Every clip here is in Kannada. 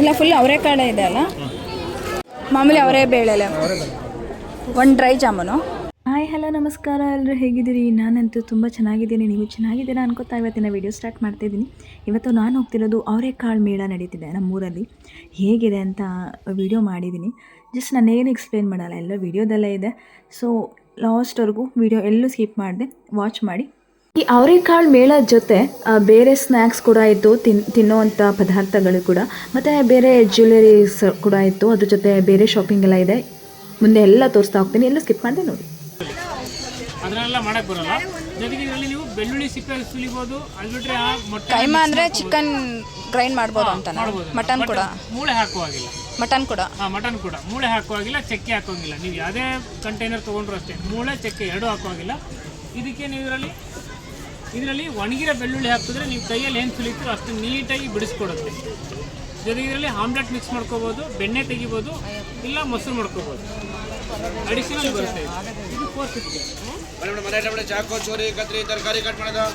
ಇಲ್ಲ ಫುಲ್ ಅವರೆಕಾಳು ಇದೆ ಅಲ್ಲ? ಮಾಮೂಲಿ ಅವರೇ ಬೇಳೆಲೆ. ಒಂದು ಡ್ರೈ ಜಾಮೂನು. ಹಾಯ್, ಹಲೋ, ನಮಸ್ಕಾರ. ಎಲ್ಲರೂ ಹೇಗಿದ್ದೀರಿ? ನಾನಂತೂ ತುಂಬ ಚೆನ್ನಾಗಿದ್ದೀನಿ. ನೀವು ಚೆನ್ನಾಗಿದ್ದೀರಾ ಅನ್ಕೋತಾ ಇವತ್ತಿನ ವಿಡಿಯೋ ಸ್ಟಾರ್ಟ್ ಮಾಡ್ತಾಯಿದ್ದೀನಿ ಇವತ್ತು ನಾನು ಹೋಗ್ತಿರೋದು ಅವರೆಕಾಳು ಮೇಳ ನಡೀತಿದೆ ನಮ್ಮೂರಲ್ಲಿ. ಹೇಗಿದೆ ಅಂತ ವಿಡಿಯೋ ಮಾಡಿದ್ದೀನಿ. ಜಸ್ಟ್ ನಾನು ಏನು ಎಕ್ಸ್ಪ್ಲೇನ್ ಮಾಡಲ್ಲ. ಎಲ್ಲ ವಿಡಿಯೋದಲ್ಲೇ ಇದೆ. ಸೊ ಲಾಸ್ಟ್ವರೆಗೂ ವಿಡಿಯೋ ಎಲ್ಲೂ ಸ್ಕಿಪ್ ಮಾಡಿದೆ. ವಾಚ್ ಮಾಡಿ. ಈ ಅವರೆಕಾಳು ಮೇಳ ಜೊತೆ ಆ, ಬೇರೆ ಸ್ನ್ಯಾಕ್ಸ್ ಕೂಡ ಇತ್ತು ತಿನ್ ತಿನ್ನುವಂಥ ಪದಾರ್ಥಗಳು ಕೂಡ. ಮತ್ತು ಬೇರೆ ಜ್ಯುವೆಲರೀಸ್ ಕೂಡ ಇತ್ತು ಅದ್ರ ಜೊತೆ ಬೇರೆ ಶಾಪಿಂಗ್ ಎಲ್ಲ ಇದೆ. ಮುಂದೆ ಎಲ್ಲ ತೋರಿಸ್ತಾ ಹೋಗ್ತೀನಿ ಎಲ್ಲ ಸ್ಕಿಪ್ ಮಾಡಿದೆ ನೋಡಿ. ಅದನ್ನೆಲ್ಲ ಮಾಡಕ್ ಬರಲ್ಲ. ಜೊತೆಗೆ ಇದರಲ್ಲಿ ನೀವು ಬೆಳ್ಳುಳ್ಳಿ ಸಿಪ್ಪೆ ಸುಲಿಬೋದು ಅದು ಬಿಟ್ರೆ ಆ ಮೊಟ್ಟೆ ಕೈಮಾ ಅಂದ್ರೆ ಚಿಕನ್ ಗ್ರೈಂಡ್ ಮಾಡ್ಬೋದು ಅಂತ ಮಾಡ್ಬೋದು. ಮಟನ್ ಕೂಡ. ಮೂಳೆ ಹಾಕುವಾಗಿಲ್ಲ. ಮಟನ್ ಕೂಡ. ಹಾ ಮಟನ್ ಕೂಡ. ಮೂಳೆ ಹಾಕುವಾಗಿಲ್ಲ ಚಕ್ಕೆ ಹಾಕೋಂಗಿಲ್ಲ ನೀವು ಯಾವುದೇ ಕಂಟೈನರ್ ತೊಗೊಂಡ್ರು ಅಷ್ಟೇ. ಮೂಳೆ ಚಕ್ಕೆ ಎರಡು ಹಾಕುವಾಗಿಲ್ಲ. ಇದಕ್ಕೆ ನೀವು ಇದರಲ್ಲಿ ಇದರಲ್ಲಿ ಒಣಗಿರೋ ಬೆಳ್ಳುಳ್ಳಿ ಹಾಕಿದ್ರೆ ನೀವು ಕೈಯಲ್ಲಿ ಏನು ಸುಲಿತೀರೋ ಅಷ್ಟು ನೀಟಾಗಿ ಬಿಡಿಸ್ಕೊಡುತ್ತೆ. ಜೊತೆಗೆ ಇದರಲ್ಲಿ ಆಮ್ಲೆಟ್ ಮಿಕ್ಸ್ ಮಾಡ್ಕೋಬೋದು ಬೆಣ್ಣೆ ತೆಗಿಬೋದು ಇಲ್ಲ ಮೊಸರು ಮಾಡ್ಕೋಬೋದು. ಅಡಿಷನಲ್ ಬರುತ್ತೆ ಇದು. ಫೋರ್ ಫಿಫ್ಟಿ ಚಾಕು ಚೋರಿ ಕತ್ರಿ ತರಕಾರಿ ಕಟ್ ಮಾಡೋದು.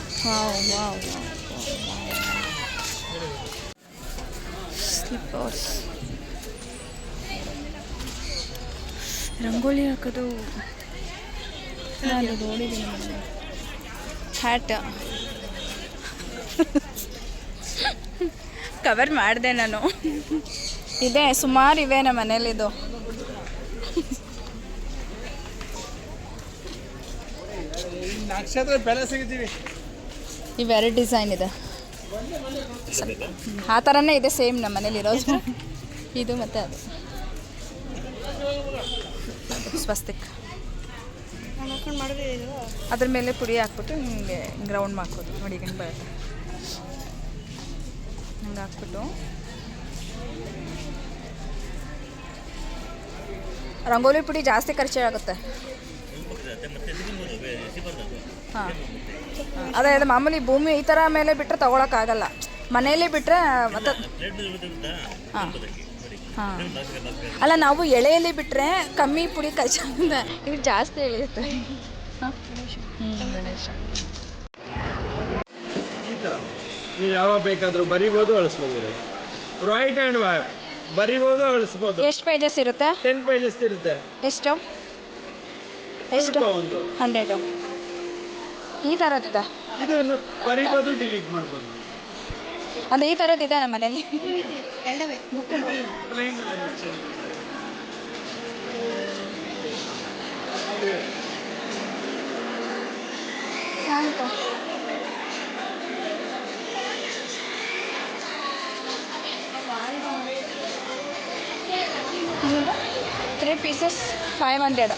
ರಂಗೋಲಿ ಹಾಕೋದು. ನಾನು ನೋಡಿದ್ದೀನಿ. ಹ್ಯಾಟ್ ಕವರ್ ಮಾಡಿದೆ ನಾನು. ಇದೆ ಸುಮಾರು ಇವೆ ನಮ್ಮ ಮನೇಲಿದು. ಇವೆರಡು ಡಿಸೈನ್ ಇದೆ. ಆ ಥರನೇ ಇದೆ ಸೇಮ್ ನಮ್ಮ ಮನೇಲಿ ಇರೋದು ಇದು ಮತ್ತು ಅದು. ಸ್ವಸ್ತಿಕ್ ಅದ್ರ ಮೇಲೆ ಪುಡಿ ಹಾಕ್ಬಿಟ್ಟು ಹಿಂಗೆ ಗ್ರೌಂಡ್ ಮಾಡ್ಕೋದು ನೋಡಿ ಹಿಂಗೆ ಬರುತ್ತೆ. ಹಂಗೆ ಹಾಕ್ಬಿಟ್ಟು. ರಂಗೋಲಿ ಪುಡಿ ಜಾಸ್ತಿ ಖರ್ಚಾಗುತ್ತೆ ಹಾಂ. ಅದೇ ಅದೇ ಮಾಮೂಲಿ ಭೂಮಿ ಈ ಥರ ಮೇಲೆ ಬಿಟ್ಟರೆ ತೊಗೊಳಕ್ಕಾಗಲ್ಲ. ಮನೇಲಿ ಬಿಟ್ಟರೆ ಮತ್ತೆ ಹಾಂ. ಹಾಂ. ಅಲ್ಲ ನಾವು ಎಳೆಯಲ್ಲಿ ಬಿಟ್ಟರೆ ಕಮ್ಮಿ ಪುಡಿ ಖರ್ಚಾಗುತ್ತೆ ಇದು ಜಾಸ್ತಿ ಎಳೆಯುತ್ತೆ. ನೀವು ಯಾವಾಗ ಬೇಕಾದರೂ ಬರಿಬೋದು ಅಳಿಸ್ಬೋದು ರೈಟ್ ಹ್ಯಾಂಡ್ ಬರಿಬೋದು ಅಳಿಸ್ಬೋದು ಎಷ್ಟು ಪೇಜಸ್ ಇರುತ್ತೆ? ಟೆನ್ ಪೇಜಸ್ ಇರುತ್ತೆ. ಎಷ್ಟು? ಎಷ್ಟು? ಹಂಡ್ರೆಡು ಈ ತರ ಇದನ್ನು ಬರಿಬೋದು ಡಿಲೀಟ್ ಮಾಡ್ಬೋದು. ಅದು ಈ ಥರದ್ದಿದೆ ನಮ್ಮ ಮನೇಲಿ Plain three pieces five hundred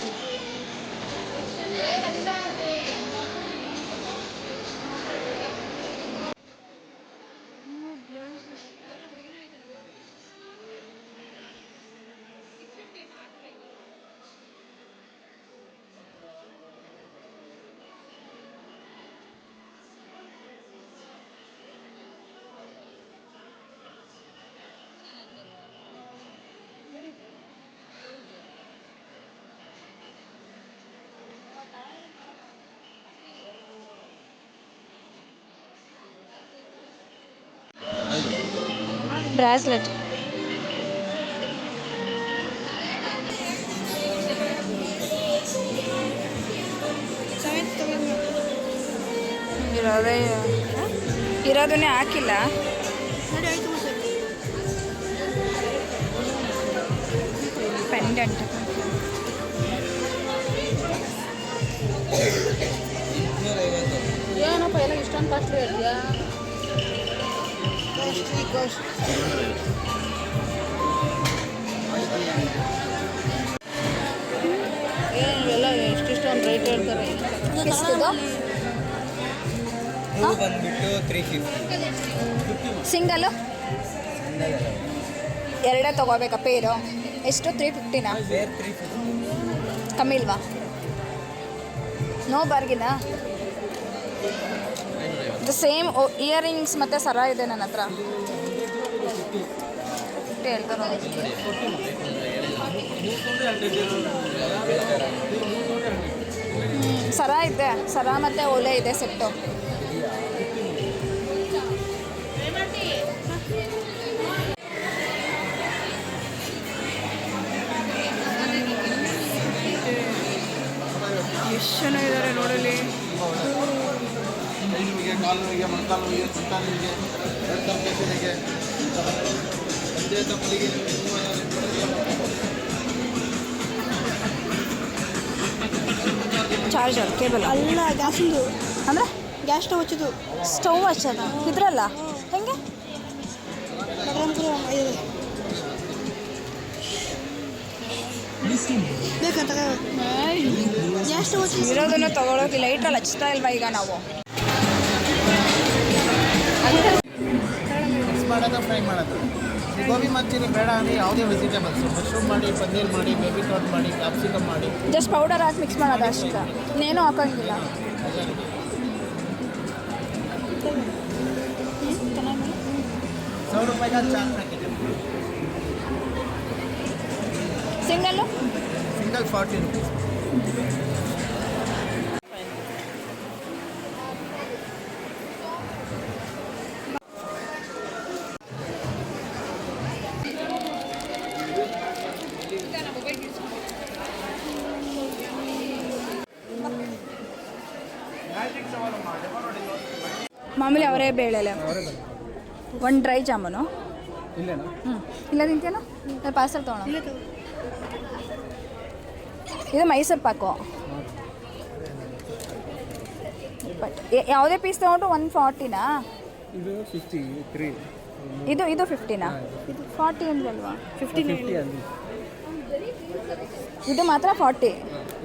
bracelet. ಇರೋದೇ ಇರೋದನ್ನೇ ಹಾಕಿಲ್ಲ. ಪೆಂಡೆಂಟ್ ಏನಪ್ಪ ಎಲ್ಲ ಇಷ್ಟೊಂದು ಕಾಸ್ಟ್ಲಿ ಹೇಳ್ತೀಯಾ ಎಲ್ಲ ಎಷ್ಟಿಷ್ಟೊಂದು ರೇಟ್ ಹೇಳ್ತಾರೆ. ಹೂ? ಬಂದ್ಬಿಟ್ಟು ತ್ರೀ ಫಿಫ್ಟಿ ಸಿಂಗಲು ಎರಡೇ ತಗೋಬೇಕಾ ಪೇರು ಎಷ್ಟು? ತ್ರೀ ಫಿಫ್ಟಿನಾ ಕಮ್ಮಿ ಇಲ್ವಾ? ನೋ ಬಾರ್ಗಿನ ಇದು ಸೇಮ್ ಇಯರಿಂಗ್ಸ್ ಮತ್ತು ಸರ ಇದೆ ನನ್ನ ಹತ್ರ. ಸರ ಇದೆ. ಸರ ಮತ್ತು ಓಲೆ ಇದೆ ಸೆಟ್ಟು. ಎಷ್ಟು ಜನ ಇದ್ದಾರೆ ನೋಡಲಿ ನಿಮಗೆ ಕಾಲು ನೋವಿಗೆ ಮೊಣಕಾಲು ನೋವಿಗೆ ಸೊಂಟ ನೋವಿಗೆ ಪೇಷನಿಗೆ ಅದೇ ತಪ್ಪಲಿಗೆ ಚಾರ್ಜರ್ ಕೇಬಲ್. ಅಲ್ಲ ಗ್ಯಾಸಿಂದು. ಅಂದ್ರೆ ಗ್ಯಾಸ್ ಸ್ಟವ್ ಹಚ್ಚಿದ್ದು. ಸ್ಟವ್ ಹಚ್ಚದ? ಇದ್ರಲ್ಲ. ಹೆಂಗೆ? ಬೇಕಂತ ಗ್ಯಾಸ್ ಸ್ಟವ್ ಹಚ್ಚಿ ಇರೋದನ್ನು ತಗೊಳೋಕೆ ಲೈಟ್ರಲ್ಲಿ ಹಚ್ತಾ ಇಲ್ವಾ ಈಗ ನಾವು? ಮಿಕ್ಸ್ ಮಾಡೋದು ಫ್ರೈ ಮಾಡೋದು? ಗೋಬಿ ಮಂಚೂರಿ ಬೇಡ ಅಂದರೆ ಯಾವುದೇ ವೆಜಿಟೇಬಲ್ಸ್ ಮಶ್ರೂಮ್ ಮಾಡಿ ಪನ್ನೀರ್ ಮಾಡಿ ಬೇಬಿ ಕಾರ್ನ್ ಮಾಡಿ ಕ್ಯಾಪ್ಸಿಕಮ್ ಮಾಡಿ. ಜಸ್ಟ್ ಪೌಡರ್ ಹಾಕಿ ಮಿಕ್ಸ್ ಮಾಡೋದು ಅಷ್ಟೇ ಇನ್ನೇನು ಹಾಕೋಂಗಿಲ್ಲ. ಸಾವಿರ ರೂಪಾಯಿಗೆ packet single single forty rupees ಮಾಮೂಲಿ ಅವರೇ ಬೇಳೆಲೆ. ಒಂದು ಡ್ರೈ ಜಾಮೂನು. ಹ್ಞೂ ಇಲ್ಲ ತಿಂತೇನು ಪಾರ್ಸಲ್ ತೊಗೊಳ ಇದು ಮೈಸೂರು ಪಾಕು. ಬಟ್ ಯಾವುದೇ ಪೀಸ್ ತೊಗೊಂಡ್ರು ಒನ್ ಫಾರ್ಟಿನಾ ಇದು ಫಿಫ್ಟಿ ತ್ರೀ ಇದು ಇದು ಫಿಫ್ಟಿನಾ ಇದು ಫಾರ್ಟಿ ಅಂದ್ರಲ್ವಾ? ಫಿಫ್ಟಿ ಫಿಫ್ಟಿ ಇದು ಮಾತ್ರ ಫಾರ್ಟಿ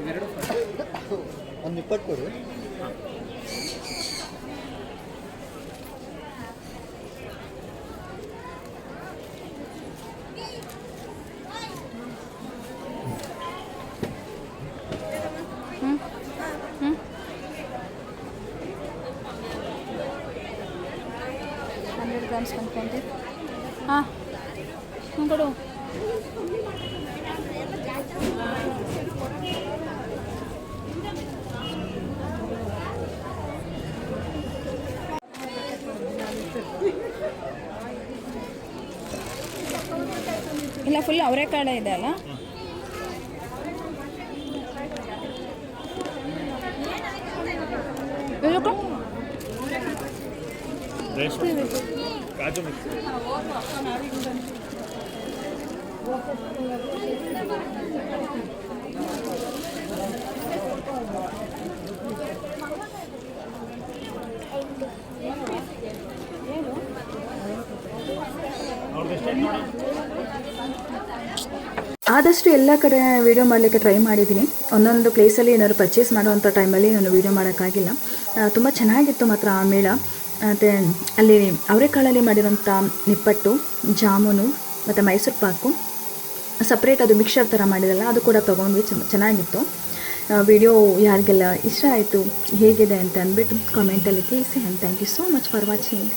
ಇವೆರಡು ಒಂದು ಇಪ್ಪತ್ತು ಕೊಡು ಹಂಡ್ರೆಡ್ ಗ್ರಾಮ್ಸ್ ಒನ್ ಟ್ವೆಂಟಿ ಹಾಂ ಹ್ಞೂ ಕೊಡು ಇಲ್ಲ ಫುಲ್ ಅವರೇ ಕಾಡ ಇದೆ ಅಲ್ಲ? ಇದಕ್ಕೂ ಆದಷ್ಟು ಎಲ್ಲ ಕಡೆ ವೀಡಿಯೋ ಮಾಡಲಿಕ್ಕೆ ಟ್ರೈ ಮಾಡಿದ್ದೀನಿ. ಒಂದೊಂದು ಪ್ಲೇಸಲ್ಲಿ ಏನಾದ್ರು ಪರ್ಚೇಸ್ ಮಾಡುವಂಥ ಟೈಮಲ್ಲಿ ನಾನು ವೀಡಿಯೋ ಮಾಡೋಕ್ಕಾಗಿಲ್ಲ. ತುಂಬ ಚೆನ್ನಾಗಿತ್ತು ಮಾತ್ರ ಆ ಮೇಳ. ಮತ್ತು ಅಲ್ಲಿ ಅವರೆಕಾಳಲ್ಲಿ ಮಾಡಿರೋಂಥ ನಿಪ್ಪಟ್ಟು, ಜಾಮೂನು, ಮತ್ತು ಮೈಸೂರು ಪಾಕು. ಸಪ್ರೇಟ್ ಅದು ಮಿಕ್ಸರ್ ಥರ ಮಾಡಿದಲ್ಲ, ಅದು ಕೂಡ ತೊಗೊಂಡ್ವಿ ಚೆನ್ನ- ಚೆನ್ನಾಗಿತ್ತು. ವಿಡಿಯೋ ಯಾರಿಗೆಲ್ಲ ಇಷ್ಟ ಆಯಿತು, ಹೇಗಿದೆ ಅಂತ ಅಂದ್ಬಿಟ್ಟು ಕಾಮೆಂಟಲ್ಲಿ ತಿಳಿಸಿ and thank you so much for watching